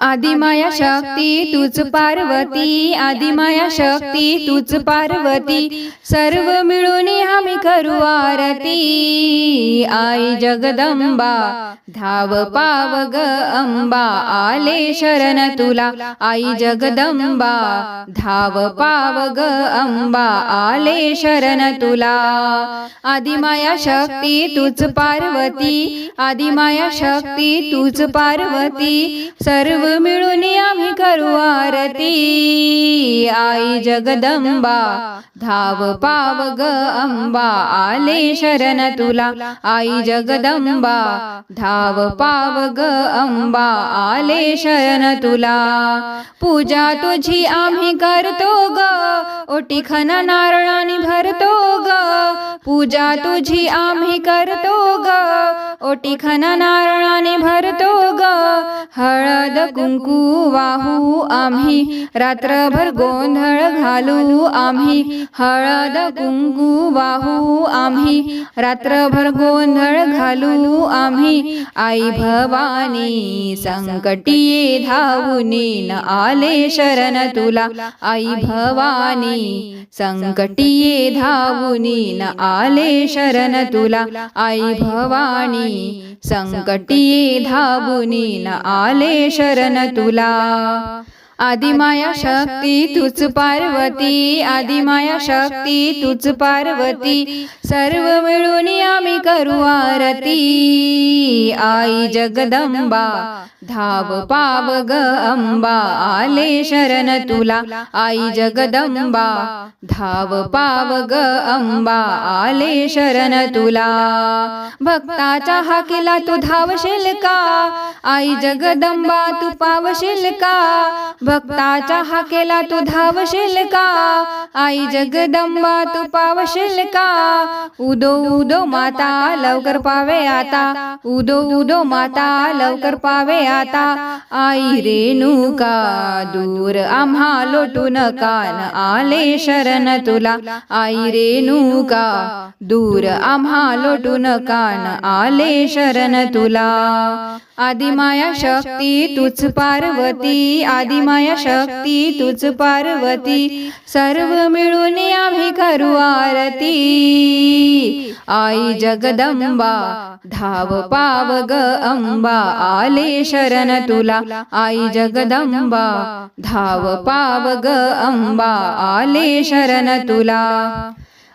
आदिमाया शक्ती तूच पार्वती आदिमाया शक्ती तूच पार्वती. सर्व मिळून आम्ही करू आरती. आई जगदंबा धाव पाव ग अंबा आले शरण तुला. आई जगदंबा धाव पाव ग अंबा आले शरण तुला. आदिमाया शक्ती तूच पार्वती. आदिमाया शक्ती तूच पार्वती. सर्व मिळून आम्ही करू आरती. आई जगदंबा धाव पाव ग अंबा आले शरण तुला. आई जगदंबा धाव पाव ग अंबा आले शरण तुला. पूजा तुझी आम्ही करतो ग ओटी खना नारळाने भरतो ग. पूजा तुझी आम्ही करतो ग ओटी खना नारळाने भरतो हळद कुंकू वाहू आम्ही. रात्रभर गोंधळ घालू आम्ही. हळद कुंकू वाहू आम्ही. रात्रभर गोंधळ घालू आम्ही. आई भवानी संकटी धावुनी न आले शरण तुला. आई भवानी संकटी धावुनी न आले शरण तुला. आई भवानी संकटी धावुनी न आले शरण तुला. आदिमाया शक्ती तुझ पार्वती आदिमाया शक्ती तुझ पार्वती सर्व मिळून आम्ही करू आरती. आई जगदंबा धाव पाव ग अंबा आले शरण तुला. आई जगदंबा धाव पाव ग अंबा आले शरण तुला. भक्ताच्या हाकेला तू धावशील का? आई जगदंबा तू पावशील का? भक्ताच्या हाकेला तू धावशील का? आई जगदंबा तू पावशील का? उदो उदो माता लवकर पावे आता. उदो उदो माता लवकर पावे आता. आई रेणुका दूर आम्हा लोटून कान आले शरण तुला. आई रेणुका दूर आम्हा लोटून कान आले शरण तुला. आदिमाया शक्ती तुझ पार्वती आदिमाया शक्ती तुझ पार्वती सर्व मिळून आम्ही करू आरती. आई जगदंबा धाव पाव ग अंबा आले शरण तुला. आई जगदंबा धाव पाव ग अंबा आले शरण तुला.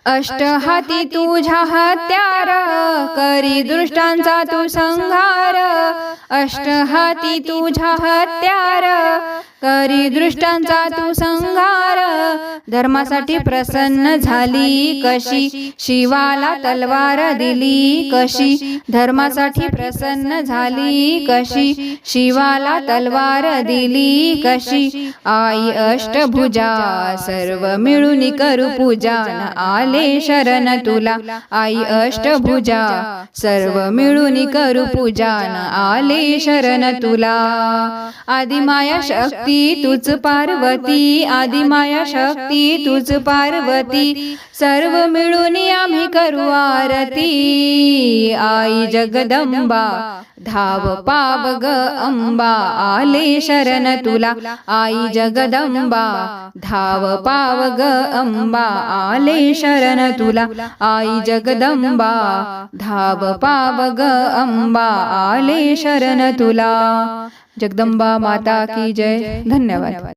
अष्टहाती तुझ्या हत्यार करी दृष्टांचा तू संहार अष्टहाती तुझा हत्यार करी दृष्टांचा तू संहार. धर्मासाठी प्रसन्न झाली कशी? शिवाला तलवार दिली कशी? धर्मासाठी प्रसन्न झाली कशी? शिवाला तलवार दिली कशी? आई अष्टभुजा सर्व मिळून करू पूजा. आले शरण तुला. आई अष्टभुजा सर्व मिळून करू पूजा. आले शरण तुला. आदिमाया शक्ती तुझ पार्वती आदिमाया शक्ती तुझ पार्वती सर्व मिळून आम्ही करू आरती. आई जगदंबा धाव पाव ग अंबा आले शरण तुला. आई जगदंबा धाव पाव ग अंबा आले शरण तुला. आई जगदंबा धाव पाव ग अंबा आले शरण तुला. जगदंबा माता की जय. धन्यवाद.